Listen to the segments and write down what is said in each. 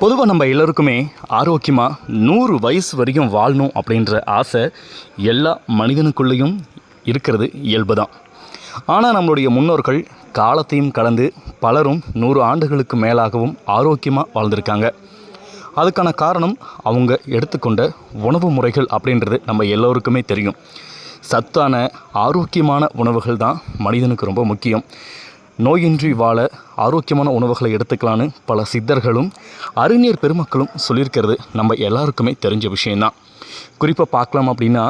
பொதுவாக நம்ம எல்லோருக்குமே ஆரோக்கியமாக நூறு வயசு வரைக்கும் வாழணும் அப்படின்ற ஆசை எல்லா மனிதனுக்குள்ளேயும் இருக்கிறது இயல்பு தான் ஆனால் நம்மளுடைய முன்னோர்கள் காலத்தையும் கடந்து பலரும் நூறு ஆண்டுகளுக்கு மேலாகவும் ஆரோக்கியமாக வாழ்ந்திருக்காங்க. அதுக்கான காரணம் அவங்க எடுத்துக்கொண்ட உணவு முறைகள் அப்படின்றது நம்ம எல்லோருக்குமே தெரியும். சத்தான ஆரோக்கியமான உணவுகள் தான் மனிதனுக்கு ரொம்ப முக்கியம். நோயின்றி வாழ ஆரோக்கியமான உணவுகளை எடுத்துக்கலான்னு பல சித்தர்களும் அறிஞர் பெருமக்களும் சொல்லியிருக்கிறது. நம்ம எல்லாருக்குமே தெரிஞ்ச விஷயந்தான் குறிப்பாக பார்க்கலாம் அப்படின்னா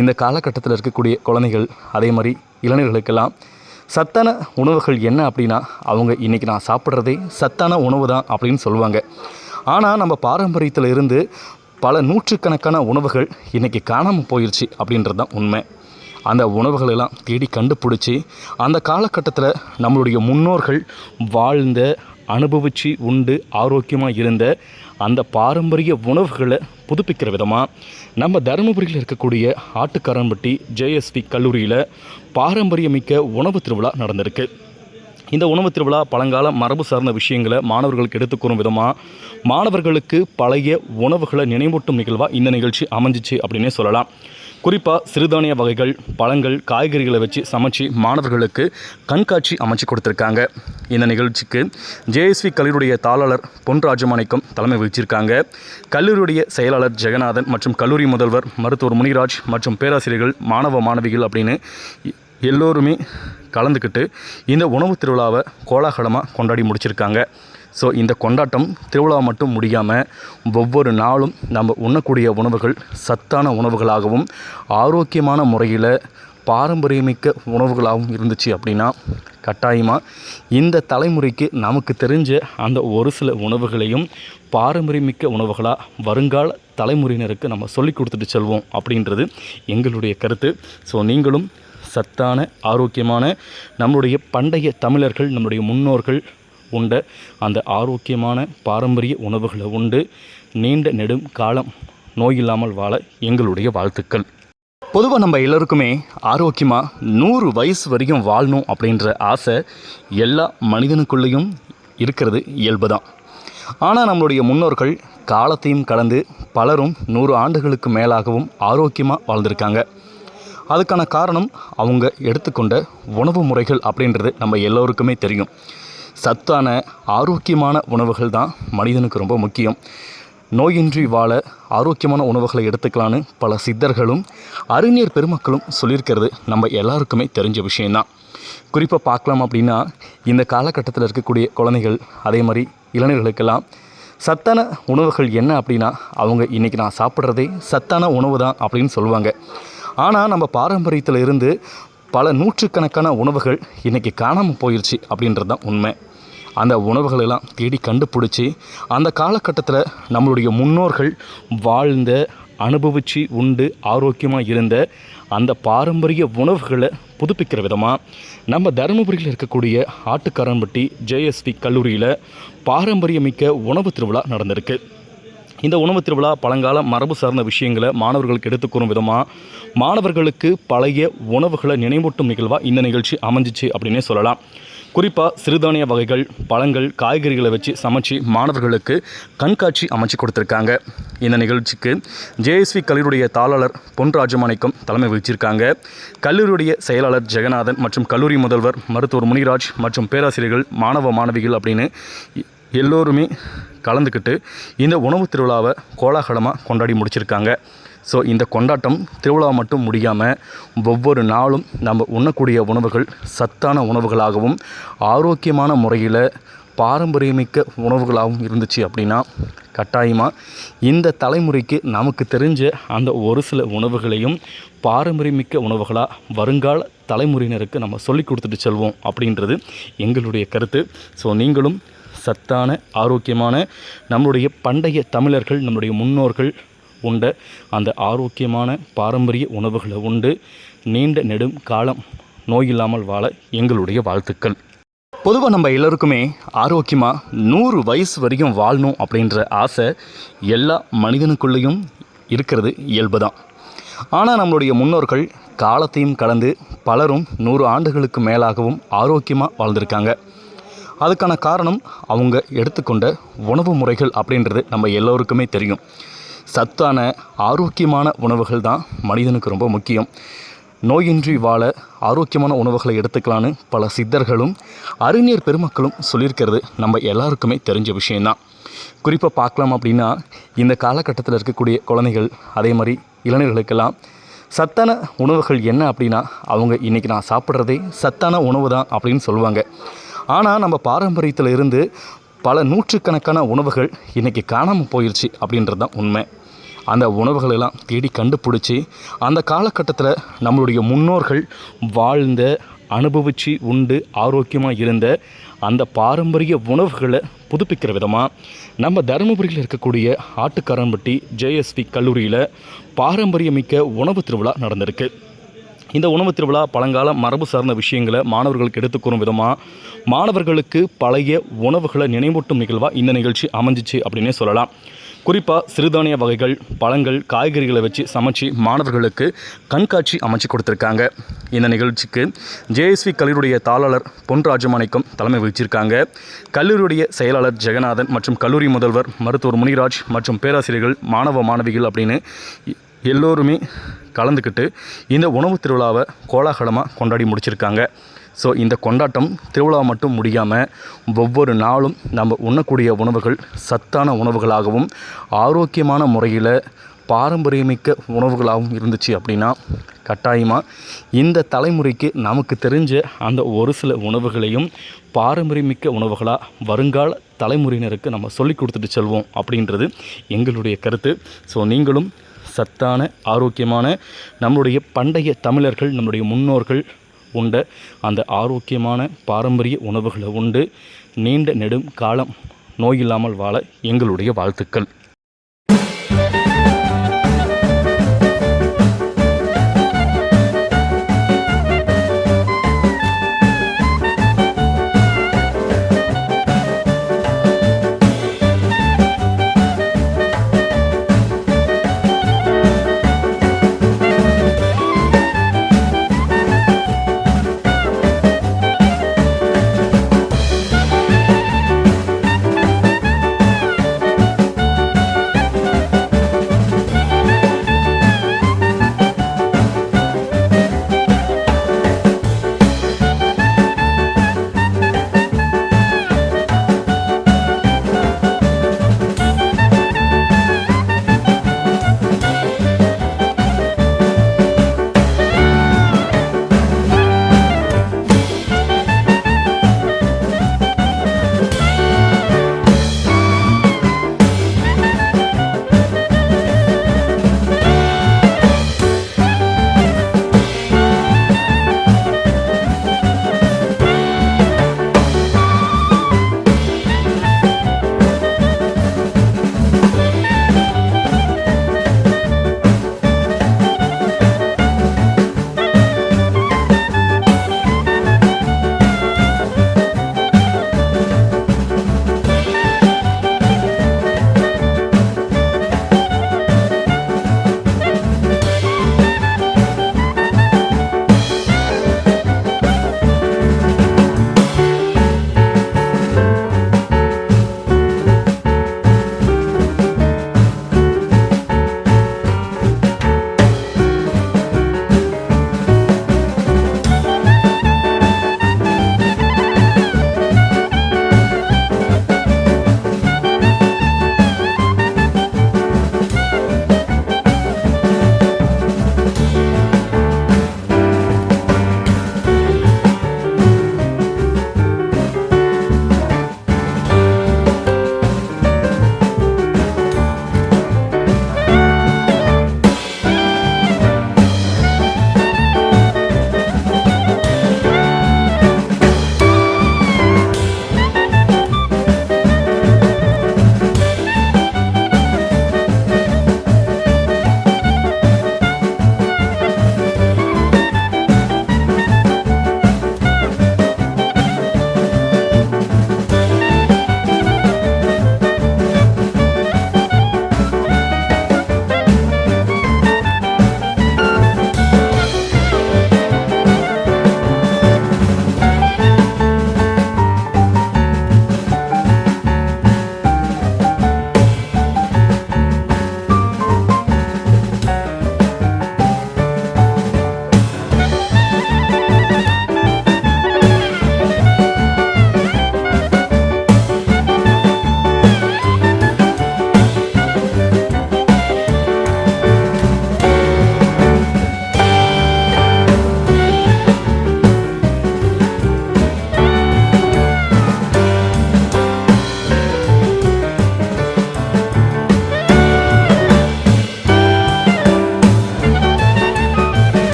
இந்த காலகட்டத்தில் இருக்கக்கூடிய குழந்தைகள் அதே மாதிரி இளைஞர்களுக்கெல்லாம் சத்தான உணவுகள் என்ன அப்படின்னா அவங்க இன்றைக்கி நான் சாப்பிட்றதே சத்தான உணவு தான் அப்படின்னு சொல்லுவாங்க. ஆனால் நம்ம பாரம்பரியத்தில் இருந்து பல நூற்றுக்கணக்கான உணவுகள் இன்றைக்கி காணாமல் போயிடுச்சு அப்படின்றது தான் உண்மை. அந்த உணவுகளெல்லாம் தேடி கண்டுபிடிச்சி அந்த காலகட்டத்தில் நம்மளுடைய முன்னோர்கள் வாழ்ந்த அனுபவித்து உண்டு ஆரோக்கியமாக இருந்த அந்த பாரம்பரிய உணவுகளை புதுப்பிக்கிற விதமாக நம்ம தருமபுரியில் இருக்கக்கூடிய ஆட்டுக்காரன்பட்டி ஜேஎஸ்பி கல்லூரியில் பாரம்பரியமிக்க உணவு திருவிழா நடந்திருக்கு. இந்த உணவு திருவிழா பழங்கால மரபு சார்ந்த விஷயங்களை மாணவர்களுக்கு எடுத்துக்கூறும் விதமாக மாணவர்களுக்கு பழைய உணவுகளை நினைவூட்டும் நிகழ்வாக இந்த நிகழ்ச்சி அமைஞ்சிச்சு அப்படின்னே சொல்லலாம். குறிப்பாக சிறுதானிய வகைகள் பழங்கள் காய்கறிகளை வச்சு சமைச்சு மாணவர்களுக்கு கண்காட்சி அமைச்சு கொடுத்துருக்காங்க. இந்த நிகழ்ச்சிக்கு ஜேஎஸ்வி கல்லூரியுடைய தாளாளர் பொன் ராஜமாணிக்கம் தலைமை வகிச்சிருக்காங்க. கல்லூரியுடைய செயலாளர் ஜெகநாதன் மற்றும் கல்லூரி முதல்வர் மருத்துவர் முனிராஜ் மற்றும் பேராசிரியர்கள் மாணவ மாணவிகள் அப்படின்னு எல்லோருமே கலந்துக்கிட்டு இந்த உணவு திருவிழாவை கோலாகலமாக கொண்டாடி முடிச்சிருக்காங்க. ஸோ இந்த கொண்டாட்டம் திருவிழா மட்டும் முடியாமல் ஒவ்வொரு நாளும் நம்ம உண்ணக்கூடிய உணவுகள் சத்தான உணவுகளாகவும் ஆரோக்கியமான முறையில் பாரம்பரியமிக்க உணவுகளாகவும் இருந்துச்சு அப்படின்னா கட்டாயமாக இந்த தலைமுறைக்கு நமக்கு தெரிஞ்ச அந்த ஒரு சில உணவுகளையும் பாரம்பரியமிக்க உணவுகளாக வருங்கால தலைமுறையினருக்கு நம்ம சொல்லி கொடுத்துட்டு செல்வோம் அப்படின்றது எங்களுடைய கருத்து. ஸோ நீங்களும் சத்தான ஆரோக்கியமான நம்மளுடைய பண்டைய தமிழர்கள் நம்முடைய முன்னோர்கள் உண்ட. அந்த ஆரோக்கியமான பாரம்பரிய உணவுகளை உண்டு. நீண்ட நெடும் காலம் நோயில்லாமல் வாழ எங்களுடைய வாழ்த்துக்கள். பொதுவாக நம்ம எல்லோருக்குமே ஆரோக்கியமாக நூறு வயசு வரைக்கும் வாழணும் அப்படின்ற ஆசை எல்லா மனிதனுக்குள்ளேயும் இருக்கிறது இயல்பு தான் ஆனால் நம்மளுடைய முன்னோர்கள் காலத்தையும் கடந்து பலரும் நூறு ஆண்டுகளுக்கு மேலாகவும் ஆரோக்கியமாக வாழ்ந்திருக்காங்க. அதுக்கான காரணம் அவங்க எடுத்துக்கொண்ட உணவு முறைகள் அப்படின்றது நம்ம எல்லோருக்குமே தெரியும். சத்தான ஆரோக்கியமான உணவுகள் தான் மனிதனுக்கு ரொம்ப முக்கியம். நோயின்றி வாழ ஆரோக்கியமான உணவுகளை எடுத்துக்கலான்னு பல சித்தர்களும் அறிஞர் பெருமக்களும் சொல்லியிருக்கிறது. நம்ம எல்லாருக்குமே தெரிஞ்ச விஷயந்தான் குறிப்பாக பார்க்கலாம் அப்படின்னா இந்த காலகட்டத்தில் இருக்கக்கூடிய குழந்தைகள் அதே மாதிரி இளைஞர்களுக்கெல்லாம் சத்தான உணவுகள் என்ன அப்படின்னா அவங்க இன்றைக்கி நான் சாப்பிட்றதே சத்தான உணவு தான் அப்படின்னு சொல்லுவாங்க. ஆனால் நம்ம பாரம்பரியத்தில் இருந்து பல நூற்றுக்கணக்கான உணவுகள் இன்றைக்கி காணாமல் போயிடுச்சு அப்படின்றது தான் உண்மை. அந்த உணவுகளெல்லாம் தேடி கண்டுபிடிச்சி அந்த காலகட்டத்தில் நம்மளுடைய முன்னோர்கள் வாழ்ந்த அனுபவித்து உண்டு ஆரோக்கியமாக இருந்த அந்த பாரம்பரிய உணவுகளை புதுப்பிக்கிற விதமாக நம்ம தருமபுரியில் இருக்கக்கூடிய ஆட்டுக்காரன்பட்டி ஜேஎஸ்பி கல்லூரியில் பாரம்பரியமிக்க உணவு திருவிழா நடந்திருக்கு. இந்த உணவு திருவிழா பழங்கால மரபு சார்ந்த விஷயங்களை மாணவர்களுக்கு எடுத்துக்கூறும் விதமாக மாணவர்களுக்கு பழைய உணவுகளை நினைவூட்டும் நிகழ்வாக இந்த நிகழ்ச்சி அமைஞ்சிச்சு அப்படின்னே சொல்லலாம். குறிப்பாக சிறுதானிய வகைகள் பழங்கள் காய்கறிகளை வச்சு சமைச்சு மாணவர்களுக்கு கண்காட்சி அமைச்சு கொடுத்துருக்காங்க. இந்த நிகழ்ச்சிக்கு ஜேஎஸ்வி கல்லூரியுடைய தாளாளர் பொன் ராஜமாணிக்கம் தலைமை வகிச்சிருக்காங்க. கல்லூரியுடைய செயலாளர் ஜெகநாதன் மற்றும் கல்லூரி முதல்வர் மருத்துவர் முனிராஜ் மற்றும் பேராசிரியர்கள் மாணவ மாணவிகள் அப்படின்னு எல்லோருமே கலந்துக்கிட்டு இந்த உணவு திருவிழாவை கோலாகலமாக கொண்டாடி முடிச்சிருக்காங்க. ஸோ இந்த கொண்டாட்டம் திருவிழா மட்டும் முடியாமல் ஒவ்வொரு நாளும் நம்ம உண்ணக்கூடிய உணவுகள் சத்தான உணவுகளாகவும் ஆரோக்கியமான முறையில் பாரம்பரியமிக்க உணவுகளாகவும் இருந்துச்சு அப்படின்னா கட்டாயமாக இந்த தலைமுறைக்கு நமக்கு தெரிஞ்ச அந்த ஒரு சில உணவுகளையும் பாரம்பரியமிக்க உணவுகளாக வருங்கால தலைமுறையினருக்கு நம்ம சொல்லி கொடுத்துட்டு செல்வோம் அப்படின்றது எங்களுடைய கருத்து. ஸோ நீங்களும் சத்தான ஆரோக்கியமான நம்மளுடைய பண்டைய தமிழர்கள் நம்முடைய முன்னோர்கள் உண்ட. அந்த ஆரோக்கியமான பாரம்பரிய உணவுகளை உண்டு. நீண்ட நெடும் காலம் நோயில்லாமல் வாழ எங்களுடைய வாழ்த்துக்கள். பொதுவாக நம்ம எல்லோருக்குமே ஆரோக்கியமாக நூறு வயசு வரைக்கும் வாழணும் அப்படின்ற ஆசை எல்லா மனிதனுக்குள்ளேயும் இருக்கிறது இயல்பு தான் ஆனால் நம்மளுடைய முன்னோர்கள் காலத்தையும் கடந்து பலரும் நூறு ஆண்டுகளுக்கு மேலாகவும் ஆரோக்கியமாக வாழ்ந்திருக்காங்க. அதுக்கான காரணம் அவங்க எடுத்துக்கொண்ட உணவு முறைகள் அப்படின்றது நம்ம எல்லோருக்குமே தெரியும். சத்தான ஆரோக்கியமான உணவுகள் தான் மனிதனுக்கு ரொம்ப முக்கியம். நோயின்றி வாழ ஆரோக்கியமான உணவுகளை எடுத்துக்கலான்னு பல சித்தர்களும் அறிஞர் பெருமக்களும் சொல்லியிருக்கிறது. நம்ம எல்லாருக்குமே தெரிஞ்ச விஷயந்தான் குறிப்பாக பார்க்கலாம் அப்படின்னா இந்த காலகட்டத்தில் இருக்கக்கூடிய குழந்தைகள் அதே மாதிரி இளைஞர்களுக்கெல்லாம் சத்தான உணவுகள் என்ன அப்படின்னா அவங்க இன்றைக்கி நான் சாப்பிட்றதே சத்தான உணவு தான் அப்படின்னு சொல்லுவாங்க. ஆனால் நம்ம பாரம்பரியத்தில் இருந்து பல நூற்றுக்கணக்கான உணவுகள் இன்றைக்கி காணாமல் போயிடுச்சு அப்படின்றது தான் உண்மை. அந்த உணவுகளெல்லாம் தேடி கண்டுபிடிச்சி அந்த காலகட்டத்தில் நம்மளுடைய முன்னோர்கள் வாழ்ந்த அனுபவித்து உண்டு ஆரோக்கியமாக இருந்த அந்த பாரம்பரிய உணவுகளை புதுப்பிக்கிற விதமாக நம்ம தருமபுரியில் இருக்கக்கூடிய ஆட்டுக்காரன்பட்டி ஜேஎஸ்பி கல்லூரியில் பாரம்பரியமிக்க உணவு திருவிழா நடந்திருக்கு. இந்த உணவு திருவிழா பழங்கால மரபு சார்ந்த விஷயங்களை மாணவர்களுக்கு எடுத்துக்கூறும் விதமாக மாணவர்களுக்கு பழைய உணவுகளை நினைவூட்டும் நிகழ்வாக இந்த நிகழ்ச்சி அமைஞ்சிச்சு அப்படின்னே சொல்லலாம். குறிப்பாக சிறுதானிய வகைகள் பழங்கள் காய்கறிகளை வச்சு சமைச்சு மாணவர்களுக்கு கண்காட்சி அமைச்சு கொடுத்துருக்காங்க. இந்த நிகழ்ச்சிக்கு ஜேஎஸ்வி கல்லூரியுடைய தாளாளர் பொன் ராஜமாணிக்கம் தலைமை வகிச்சிருக்காங்க. கல்லூரியுடைய செயலாளர் ஜெகநாதன் மற்றும் கல்லூரி முதல்வர் மருத்துவர் முனிராஜ் மற்றும் பேராசிரியர்கள் மாணவ மாணவிகள் அப்படின்னு எல்லோருமே கலந்துக்கிட்டு இந்த உணவு திருவிழாவை கோலாகலமாக கொண்டாடி முடிச்சிருக்காங்க. ஸோ இந்த கொண்டாட்டம் திருவிழா மட்டும் முடியாமல் ஒவ்வொரு நாளும் நம்ம உண்ணக்கூடிய உணவுகள் சத்தான உணவுகளாகவும் ஆரோக்கியமான முறையில் பாரம்பரியமிக்க உணவுகளாகவும் இருந்துச்சு அப்படின்னா கட்டாயமாக இந்த தலைமுறைக்கு நமக்கு தெரிஞ்ச அந்த ஒரு சில உணவுகளையும் பாரம்பரியமிக்க உணவுகளாக வருங்கால தலைமுறையினருக்கு நம்ம சொல்லி கொடுத்துட்டு செல்வோம் அப்படின்றது எங்களுடைய கருத்து. ஸோ நீங்களும் சத்தான ஆரோக்கியமான நம்மளுடைய பண்டைய தமிழர்கள் நம்மளுடைய முன்னோர்கள் உண்ட. அந்த ஆரோக்கியமான பாரம்பரிய உணவுகளை உண்டு. நீண்ட நெடும் காலம் நோயில்லாமல் வாழ எங்களுடைய வாழ்த்துக்கள்.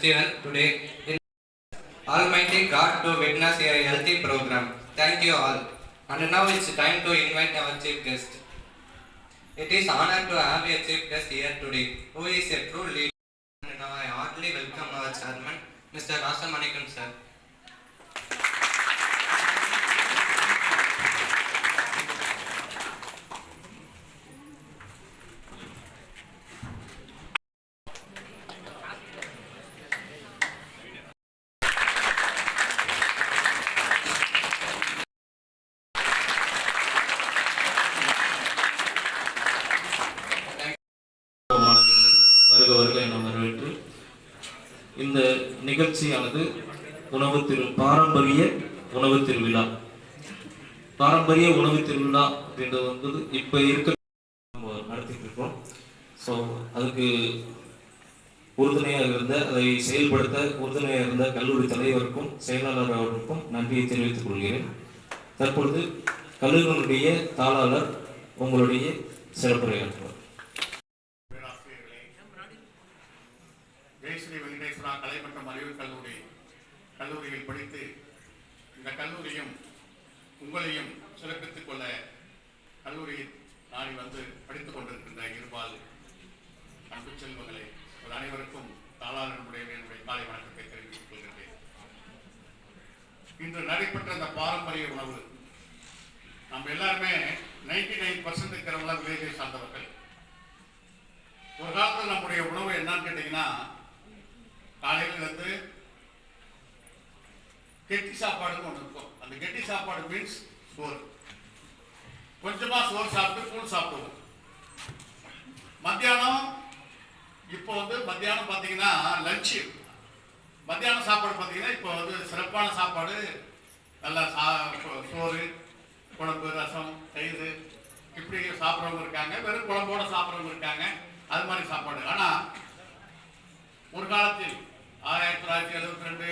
Festival today in Almighty God to witness a healthy program. Thank you all. And now it's time to invite our chief guest. It is honor to have a chief guest here today, who is a true leader. And now I heartily welcome our chairman, Mr. Rasamanikam sir. நிகழ்ச்சியானது உணவு திரு பாரம்பரிய உணவு திருவிழா. பாரம்பரிய உணவு திருவிழா அப்படின்றது வந்து இப்போ இருக்க நம்ம நடத்திட்டு இருக்கோம். ஸோ அதுக்கு உறுதுணையாக இருந்த அதை செயல்படுத்த உறுதுணையாக இருந்த கல்லூரி தலைவருக்கும் செயலாளர் அவர்களுக்கும் நன்றியை தெரிவித்துக் கொள்கிறேன். தற்பொழுது கல்லூரிகளுடைய தாளாளர் உங்களுடைய சிறப்புரையாற்றுவார் பேராசிரியர்களே ஜெயஸ்ரீ வெங்கடேஸ்வரா கலை மற்றும் அறிவியல் கல்லூரி கல்லூரியில் படித்து இந்த கல்லூரியும் உங்களையும் சிறப்பித்துக் கொள்ள கல்லூரியில் நாளை வந்து படித்துக் கொண்டிருக்கின்ற இருபால் அன்பு செல்வங்களே ஒரு அனைவருக்கும் தாளாளனுடைய என்னுடைய காலை வணக்கத்தை தெரிவித்துக் கொள்கின்றேன். இன்று நடைபெற்ற அந்த பாரம்பரிய உணவு நம்ம எல்லாருமே நைன்டி நைன் பர்சன்ட் இருக்கிறவங்க வில்லேஜை சார்ந்தவர்கள். ஒரு காலத்தில் நம்முடைய உணவு என்னன்னு கேட்டீங்கன்னா காலையில இருந்து கெட்டி சாப்பாடுன்னு ஒன்று இருக்கும். அந்த கெட்டி சாப்பாடு மீன்ஸ் சோறு. கொஞ்சமா சோறு சாப்பிட்டு கூழ் சாப்பிடுவோம். மத்தியானம் இப்போ வந்து மத்தியானம் பார்த்தீங்கன்னா லஞ்சு மத்தியானம் சாப்பாடு பார்த்தீங்கன்னா இப்போ வந்து சிறப்பான சாப்பாடு. நல்லா சா சோறு குழம்பு ரசம் தயிர். இப்படி சாப்பிட்றவங்க இருக்காங்க. வெறும் குழம்போட சாப்பிட்றவங்க இருக்காங்க. அது மாதிரி சாப்பாடு. ஆனா ஒரு காலத்தில் ஆயிரத்தி தொள்ளாயிரத்தி எழுபத்தி ரெண்டு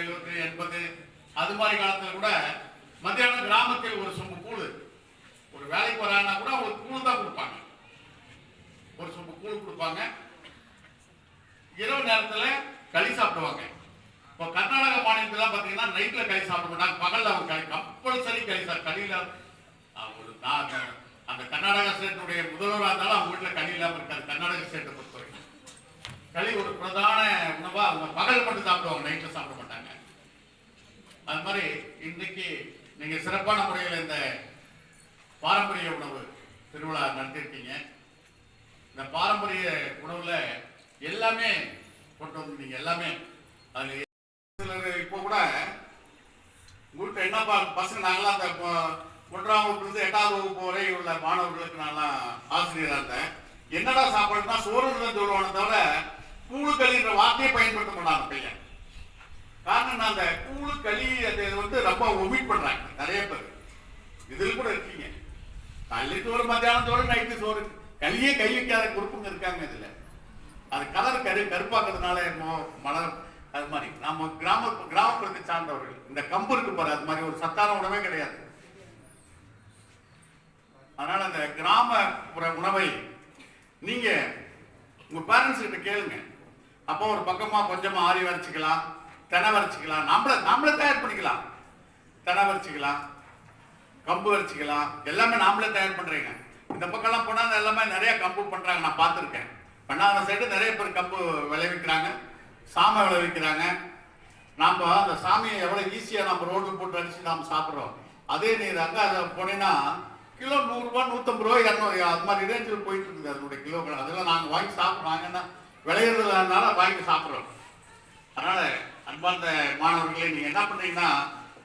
அது மாதிரி காலத்தில் கூட மத்தியானம் கிராமத்தில் ஒரு சொம்பு கூழ். ஒரு வேலைக்கு வராங்கன்னா கூட அவங்களுக்கு கூழ் தான் கொடுப்பாங்க. ஒரு சொம்பு கூழ் கொடுப்பாங்க. இரவு நேரத்தில் களி சாப்பிடுவாங்க. இப்போ கர்நாடக மாநிலத்துல பார்த்தீங்கன்னா நைட்டில் களி சாப்பிட மாட்டாங்க. அவங்க களி கம்பல்சரி களி சார் களியில் அவங்க நான் அந்த- கர்நாடக ஸ்டேட்டுடைய முதல்வராக இருந்தாலும் அவங்க வீட்டில் களி இல்லாமல் இருக்காது. கர்நாடக ஸ்டேட்டை பொறுத்தவரைக்கும். களி ஒரு பிரதான உணவாக அவங்க பகல் மட்டும் சாப்பிடுவாங்க நைட்டில் சாப்பிட மாட்டாங்க. அது மாதிரி இன்றைக்கு நீங்க சிறப்பான முறையில் இந்த பாரம்பரிய உணவு திருவிழா நடத்திருக்கீங்க இந்த பாரம்பரிய உணவுல எல்லாமே கொண்டு வந்தீங்க எல்லாமே அது சிலர் இப்போ கூட உங்கள்கிட்ட என்னப்பா பசங்க நாங்களாம் அந்த ஒன்றாம் வகுப்புலேருந்து எட்டாவது வகுப்பு வரை உள்ள மாணவர்களுக்கு நான்லாம் ஆசிரியராக இருந்தேன். என்னடா சாப்பாடுனா சோறுன்னு தான் சொல்லுவானே தவிர கூழு களின்ற வார்த்தையை பயன்படுத்த மாட்டாங்க பையன். காரணம் நான் அந்த கூழு களி அது வந்து ரொம்ப ஒமிட் பண்றாங்க. நிறைய பேர். இதில் கூட இருக்கீங்க. காலையில் சோறு மத்தியானம் சோறு நைட்டு சோறு. களியே கை வைக்காத குறுப்புங்க இருக்காங்க இதுல. அது கலர் கரு கருப்பாக்குறதுனால என்னமோ மலர் அது மாதிரி. நம்ம கிராம கிராமப்புறத்தை சார்ந்தவர்கள் இந்த கம்பு இருக்கு பாரு அது மாதிரி ஒரு சத்தான உணவே கிடையாது. அதனால அந்த கிராமப்புற உணவை நீங்க உங்க பேரண்ட்ஸ் கிட்ட கேளுங்க. அப்போ ஒரு பக்கமா கொஞ்சமா ஆரி வரைச்சிக்கலாம். தெனை வரைச்சிக்கலாம். நம்மளை நம்மளே தயார் பண்ணிக்கலாம். தெனை வரைச்சிக்கலாம். கம்பு வரைச்சிக்கலாம். எல்லாமே நாமளே தயார் பண்ணுறீங்க இந்த பக்கம்லாம் போனால் எல்லாமே நிறைய கம்பு பண்ணுறாங்க நான் பார்த்துருக்கேன். பண்ணாத சைடு நிறைய பேர் கம்பு விளைவிக்கிறாங்க. சாமை விளைவிக்கிறாங்க. நாம் அந்த சாமியை எவ்வளோ ஈஸியாக நம்ம ரோடு போட்டு அடிச்சு நாம் சாப்பிட்றோம். அதே நீர் அங்கே அதை போனீங்கன்னா கிலோ நூறுரூவா நூற்றம்பது ரூபா இரநூறு அது மாதிரி ரேஞ்சில் போயிட்டு இருக்குது அதனுடைய கிலோக்கள் அதெல்லாம் நாங்கள் வாங்கி சாப்பிட்றோம். நாங்கன்னா விளையிறதுனால வாங்கி சாப்பிட்றோம். அதனால் அன்பார்ந்த மாணவர்களே நீங்க என்ன பண்றீங்கன்னா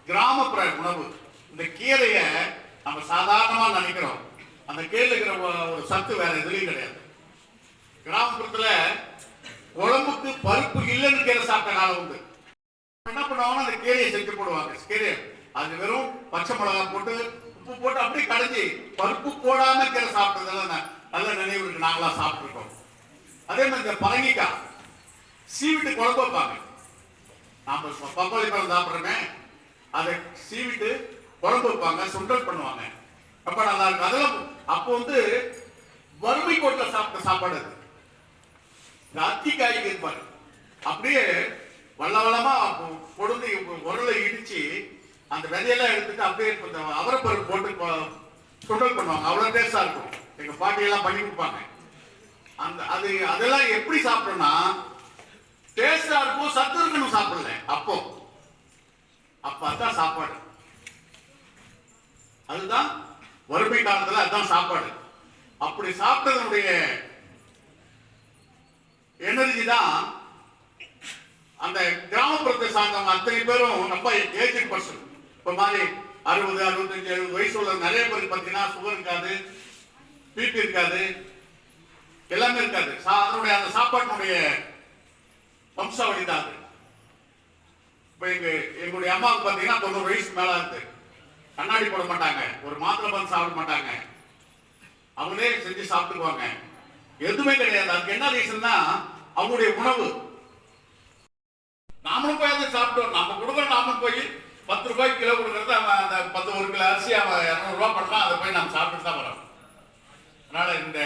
கிராமப்புற உணவு இந்த கீரையை நம்ம சாதாரணமா நினைக்கிறோம். அந்த கீரையில் இருக்கிற ஒரு சத்து வேற எதுலையும் கிடையாது. கிராமப்புறத்துல குழம்புக்கு பருப்பு இல்லைன்னு கீரை சாப்பிட்ட காலம் உண்டு. என்ன பண்ணுவாங்கன்னா அந்த கீரையை செஞ்சு போடுவாங்க. கீரையை அது வெறும் பச்சை மிளகா போட்டு உப்பு போட்டு அப்படியே கடைஞ்சி பருப்பு போடாம கீரை சாப்பிட்டதெல்லாம் நல்ல நினைவு இருக்கு நாங்களாம் சாப்பிட்டுருக்கோம். அதே மாதிரி இந்த பரங்கிக்காய் சீவிட்டு குழம்பு வைப்பாங்க. நாம பப்பாளி பழம் சாப்பிட்றோமே அதை சீவிட்டு குழம்பு வைப்பாங்க சுண்டல் பண்ணுவாங்க. அப்ப நல்லா இருக்கும். அதெல்லாம் அப்போ வந்து வறுமை கோட்டில் சாப்பிட்ட சாப்பாடு அது. இந்த அத்தி அப்படியே வல்ல வளமா பொழுது உரலை இடிச்சு அந்த விதையெல்லாம் எடுத்துட்டு அப்படியே கொஞ்சம் அவரப்பருப்பு போட்டு சுண்டல் பண்ணுவாங்க. அவ்வளவு டேஸ்டா இருக்கும். எங்க பாட்டியெல்லாம் பண்ணி கொடுப்பாங்க. அந்த அது அதெல்லாம் எப்படி சாப்பிடணும்னா டேஸ்டா இருக்கும் சத்து இருக்கணும் சாப்பிடல. அப்போ அப்ப அதான் சாப்பாடு. அதுதான் வறுமை காலத்துல அதுதான் சாப்பாடு. அப்படி சாப்பிட்டதனுடைய எனர்ஜி தான் அந்த கிராமப்புறத்தை சார்ந்தவங்க அத்தனை பேரும் ரொம்ப ஏஜ் பர்சன் இப்ப மாதிரி அறுபது அறுபத்தஞ்சு எழுபது வயசு உள்ள நிறைய பேர் பார்த்தீங்கன்னா சுகர் இருக்காது பிபி இருக்காது எல்லாமே இருக்காது. சா- அதனுடைய அந்த சாப்பாட்டினுடைய வம்சாவளி தான் அது இப்ப எங்க எங்களுடைய அம்மாவுக்கு பாத்தீங்கன்னா தொண்ணூறு வயசுக்கு மேல இருக்கு கண்ணாடி போட மாட்டாங்க. ஒரு மாத்திரை மருந்து சாப்பிட மாட்டாங்க. அவங்களே செஞ்சு சாப்பிட்டுக்குவாங்க. எதுவுமே கிடையாது. அதுக்கு என்ன ரீசன்னா அவங்களுடைய உணவு. நாமளும் போய் அதை சாப்பிட்டோம். நம்ம கொடுக்குற நாமளும் போய் பத்து ரூபாய்க்கு கிலோ கொடுக்கறது அவன் அந்த பத்து ஒரு கிலோ அரிசி அவன் இரநூறுவா பண்ணலாம் அதை போய் நம்ம சாப்பிட்டு தான் வரோம். அதனால இந்த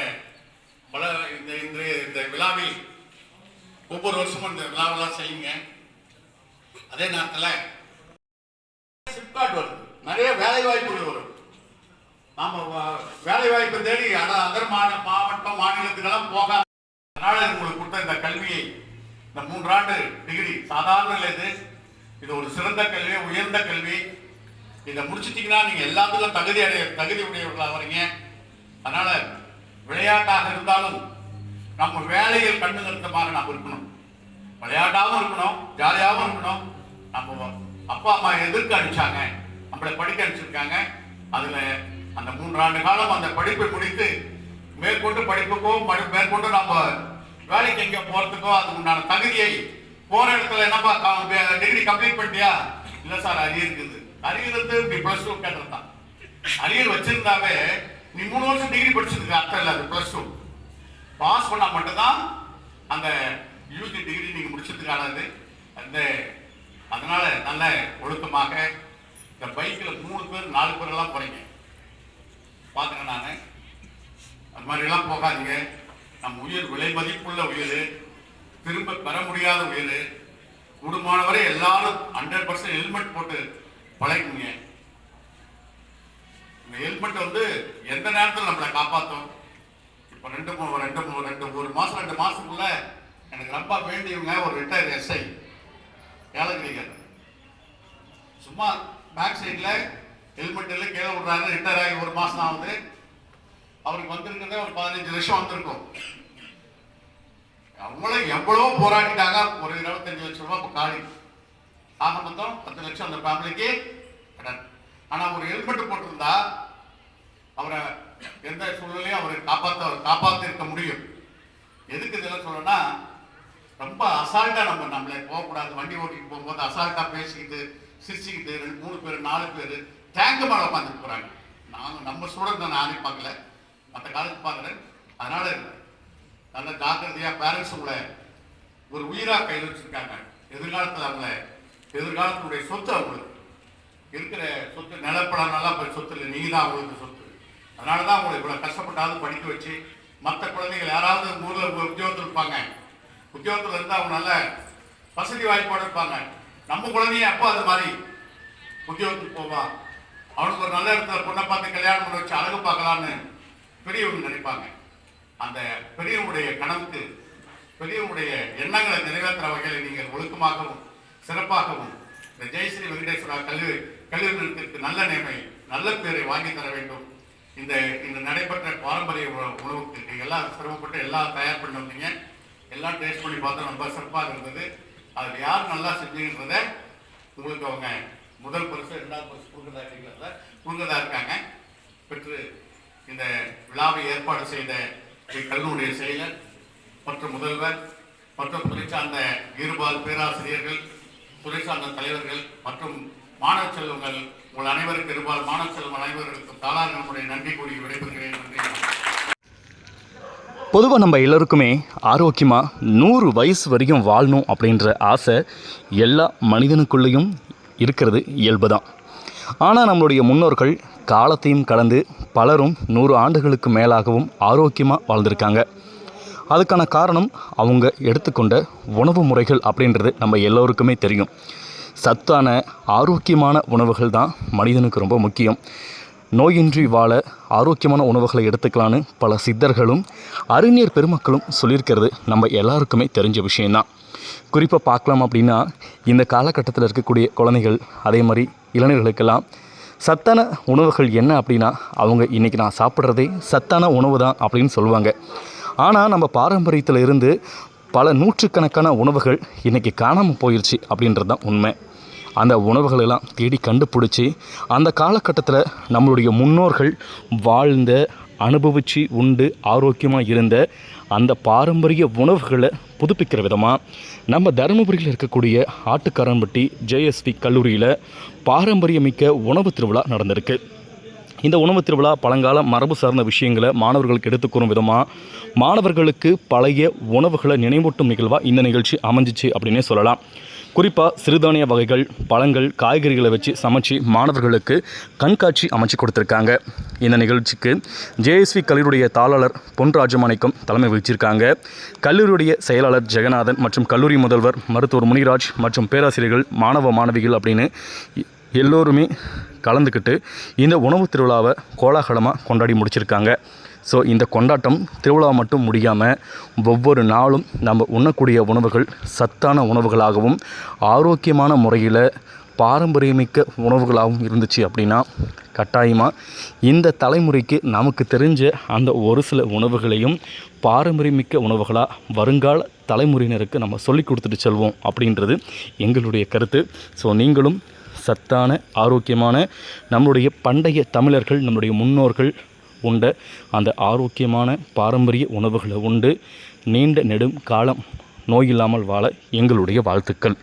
பல இந்த இந்த இந்த விழாவில் ஒவ்வொரு வருஷமும் இந்த விழாவெல்லாம் செய்யுங்க. அதே நேரத்தில் சிப்காட் வருது. நிறைய வேலை வாய்ப்புகள் வரும். நாம வேலை வாய்ப்பு தேடி ஆனால் அதர் மாநில மாவட்டம் மாநிலத்துக்கெல்லாம் போகாம அதனால உங்களுக்கு கொடுத்த இந்த கல்வியை இந்த மூன்றாண்டு டிகிரி சாதாரண இல்லை இது இது ஒரு சிறந்த கல்வி உயர்ந்த கல்வி. இதை முடிச்சிட்டிங்கன்னா நீங்க எல்லாத்துக்கும் தகுதி அடைய தகுதி உடையவர்களாக வரீங்க அதனால விளையாட்டாக இருந்தாலும் நம்ம வேலையில் கண்ணு நிறுத்தமாக நாம் இருக்கணும். விளையாட்டாகவும் இருக்கணும் ஜாலியாகவும் இருக்கணும். நம்ம அப்பா அம்மா எதிர்க்க அடிச்சாங்க. நம்மளை படிக்க அனுப்பிச்சிருக்காங்க அதுல அந்த மூன்றாண்டு காலம் அந்த படிப்பை முடித்து மேற்கொண்டு படிப்புக்கோ படி- மேற்கொண்டு நம்ம வேலைக்கு எங்க போறதுக்கோ அதுக்கு உண்டான தகுதியை போற இடத்துல என்னப்பா டிகிரி கம்ப்ளீட் பண்ணிட்டியா? இல்ல சார் அரியர் இருக்குது. அரியர் இப்படி பிளஸ் டூ கேட்டது தான் அரியர் வச்சிருந்தாவே நீ மூணு வருஷம் டிகிரி படிச்சதுக்கு அர்த்தம் இல்லை அது பிளஸ் டூ பாஸ் பண்ணால் மட்டும்தான் அந்த யூஜி டிகிரி நீங்கள் முடிச்சதுக்கானது. அந்த அதனால நல்ல ஒழுக்கமாக இந்த பைக்கில் மூணு பேர் நாலு பேரெல்லாம் போகிறீங்க பார்த்துங்க நான். அது மாதிரிலாம் போகாதீங்க. நம்ம உயிர் விலை மதிப்புள்ள உயிர். திரும்ப பெற முடியாத உயிர். கூடுமானவரை எல்லாரும் ஹண்ட்ரட் பர்சன்ட் ஹெல்மெட் போட்டு பழகுங்க. இந்த ஹெல்மெட் வந்து எந்த நேரத்தில் நம்மளை காப்பாற்றும் இப்போ ரெண்டு மூணு ரெண்டு மூணு ரெண்டு ஒரு மாதம் ரெண்டு மாதத்துக்குள்ள எனக்கு ரொம்ப வேண்டியவங்க ஒரு ரிட்டையர் எஸ்ஐ ஏலகிரிகள் சும்மா பேக் சைடில் ஹெல்மெட் இல்லை கீழே விடுறாரு ரிட்டையர் ஆகி ஒரு மாதம் ஆகுது. அவருக்கு வந்திருக்கிறதே ஒரு பதினஞ்சு லட்சம் வந்திருக்கும். அவங்களும் எவ்வளவோ போராடிட்டாங்க. ஒரு இருபத்தஞ்சு லட்சம் ரூபா இப்போ காலி. ஆக மொத்தம் பத்து லட்சம் அந்த ஃபேமிலிக்கு கடன். ஆனால் ஒரு ஹெல்மெட் போட்டிருந்தா அவரை எந்த சூழ்நிலையும் அவரை காப்பாற்ற காப்பாற்றி இருக்க முடியும். எதுக்கு இதெல்லாம் சொல்லணும்னா ரொம்ப அசால்ட்டா நம்ம நம்மளை போகக்கூடாது. வண்டி ஓட்டிட்டு போகும்போது அசால்ட்டா பேசிக்கிட்டு சிரிச்சுக்கிட்டு ரெண்டு மூணு பேர் நாலு பேர் டேங்க் மேலே உட்காந்துட்டு போறாங்க. நாங்கள் நம்ம ஸ்டூடெண்ட் நான் நானே பார்க்கல. மற்ற காலத்து பார்க்குறேன் அதனால நல்ல ஜாக்கிரதையாக பேரண்ட்ஸ் உங்களை ஒரு உயிராக கையில் வச்சுருக்காங்க. எதிர்காலத்தில் அவங்கள எதிர்காலத்தினுடைய சொத்து அவங்களுக்கு. இருக்கிற சொத்து நிலப்படம் நல்லா சொத்து இல்லை. நீங்கள் தான் அவங்களுக்கு சொத்து. அதனால தான் அவங்களை இவ்வளோ கஷ்டப்பட்டாவது படிக்க வச்சு மற்ற குழந்தைகள் யாராவது ஊரில் உத்தியோகத்தில் இருப்பாங்க. உத்தியோகத்தில் இருந்தால் அவங்க நல்ல வசதி வாய்ப்போடு இருப்பாங்க. நம்ம குழந்தைய அப்போ அது மாதிரி. உத்தியோகத்துக்கு போவான் அவனுக்கு ஒரு நல்ல இடத்துல பொண்ணை பார்த்து கல்யாணம் பண்ண வச்சு அழகு பார்க்கலான்னு பெரியவங்க நினைப்பாங்க. அந்த பெரியவங்களுடைய கனவுக்கு பெரியவங்களுடைய எண்ணங்களை நிறைவேற்றுற வகையில் நீங்கள் ஒழுக்கமாகவும் சிறப்பாகவும் இந்த ஜெயஸ்ரீ வெங்கடேஸ்வரா கல்வி கல்வி நிறுவனத்திற்கு நல்ல நேமை நல்ல பேரை வாங்கி தர வேண்டும். இந்த இந்த நடைபெற்ற பாரம்பரிய உணவுக்கு எல்லாம் சிரமப்பட்டு எல்லாம் தயார் பண்ணி வந்தீங்க. எல்லாம் டேஸ்ட் பண்ணி பார்த்தா ரொம்ப சிறப்பாக இருந்தது. அதில் யார் நல்லா செஞ்சீங்கன்றத உங்களுக்கு அவங்க முதல் பரிசு ரெண்டாவது பரிசு கொடுக்கறதா இருக்கிறத கொடுக்கறதா இருக்காங்க. பெற்று இந்த விழாவை ஏற்பாடு செய்த கல்லூரிய செயலர் மற்றும் முதல்வர் மற்றும் துறை சார்ந்த இருபால் பேராசிரியர்கள் துறை சார்ந்த தலைவர்கள் மற்றும் மாணவ செல்வங்கள் உங்கள் அனைவருக்கு இருபால் மாணவ செல்வம் அனைவருக்கும் தாளார் நன்றி கூறி விடைபெறுகிறேன். நன்றி. பொதுவாக நம்ம எல்லோருக்குமே ஆரோக்கியமாக நூறு வயசு வரைக்கும் வாழணும் அப்படின்ற ஆசை எல்லா மனிதனுக்குள்ளேயும் இருக்கிறது இயல்பு தான் ஆனால் நம்மளுடைய முன்னோர்கள் காலத்தையும் கடந்து பலரும் நூறு ஆண்டுகளுக்கு மேலாகவும் ஆரோக்கியமாக வாழ்ந்திருக்காங்க. அதுக்கான காரணம் அவங்க எடுத்துக்கொண்ட உணவு முறைகள் அப்படின்றது நம்ம எல்லோருக்குமே தெரியும். சத்தான ஆரோக்கியமான உணவுகள் தான் மனிதனுக்கு ரொம்ப முக்கியம். நோயின்றி வாழ ஆரோக்கியமான உணவுகளை எடுத்துக்கலான்னு பல சித்தர்களும் அறிஞர் பெருமக்களும் சொல்லியிருக்கிறது. நம்ம எல்லாருக்குமே தெரிஞ்ச விஷயந்தான் குறிப்பாக பார்க்கலாம் அப்படின்னா இந்த காலகட்டத்தில் இருக்கக்கூடிய குழந்தைகள் அதே மாதிரி இளைஞர்களுக்கெல்லாம் சத்தான உணவுகள் என்ன அப்படின்னா அவங்க இன்றைக்கி நான் சாப்பிட்றதே சத்தான உணவு தான் அப்படின்னு சொல்லுவாங்க. ஆனால் நம்ம பாரம்பரியத்தில் இருந்து பல நூற்றுக்கணக்கான உணவுகள் இன்றைக்கி காணாமல் போயிடுச்சு அப்படின்றது தான் உண்மை. அந்த உணவுகளெல்லாம் தேடி கண்டுபிடிச்சி அந்த காலகட்டத்தில் நம்மளுடைய முன்னோர்கள் வாழ்ந்த அனுபவித்து உண்டு ஆரோக்கியமாக இருந்த அந்த பாரம்பரிய உணவுகளை புதுப்பிக்கிற விதமாக நம்ம தருமபுரியில் இருக்கக்கூடிய ஆட்டுக்காரன்பட்டி ஜேஎஸ்பி கல்லூரியில் பாரம்பரியமிக்க உணவு திருவிழா நடந்திருக்கு. இந்த உணவு திருவிழா பழங்கால மரபு சார்ந்த விஷயங்களை மாணவர்களுக்கு எடுத்துக்கூறும் விதமாக மாணவர்களுக்கு பழைய உணவுகளை நினைவூட்டும் நிகழ்வாக இந்த நிகழ்ச்சி அமைஞ்சிச்சு அப்படின்னே சொல்லலாம். குறிப்பாக சிறுதானிய வகைகள் பழங்கள் காய்கறிகளை வச்சு சமைச்சு மாணவர்களுக்கு கண்காட்சி அமைச்சு கொடுத்துருக்காங்க. இந்த நிகழ்ச்சிக்கு ஜேஎஸ்வி கல்லூரியுடைய தாளாளர் பொன் ராஜமாணிக்கம் தலைமை வகிச்சிருக்காங்க. கல்லூரியுடைய செயலாளர் ஜெகநாதன் மற்றும் கல்லூரி முதல்வர் மருத்துவர் முனிராஜ் மற்றும் பேராசிரியர்கள் மாணவ மாணவிகள் அப்படின்னு எல்லோருமே கலந்துக்கிட்டு இந்த உணவு திருவிழாவை கோலாகலமாக கொண்டாடி முடிச்சிருக்காங்க. ஸோ இந்த கொண்டாட்டம் திருவிழா மட்டும் முடியாமல் ஒவ்வொரு நாளும் நம்ம உண்ணக்கூடிய உணவுகள் சத்தான உணவுகளாகவும் ஆரோக்கியமான முறையில் பாரம்பரியமிக்க உணவுகளாகவும் இருந்துச்சு அப்படின்னா கட்டாயமாக இந்த தலைமுறைக்கு நமக்கு தெரிஞ்ச அந்த ஒரு சில உணவுகளையும் பாரம்பரியமிக்க உணவுகளாக வருங்கால தலைமுறையினருக்கு நம்ம சொல்லி கொடுத்துட்டு செல்வோம் அப்படின்றது எங்களுடைய கருத்து. ஸோ நீங்களும் சத்தான ஆரோக்கியமான நம்மளுடைய பண்டைய தமிழர்கள் நம்முடைய முன்னோர்கள் உண்ட அந்த ஆரோக்கியமான பாரம்பரிய உணவுகளை உண்டு. நீண்ட நெடும் காலம் நோயில்லாமல் வாழ எங்களுடைய வாழ்த்துக்கள்.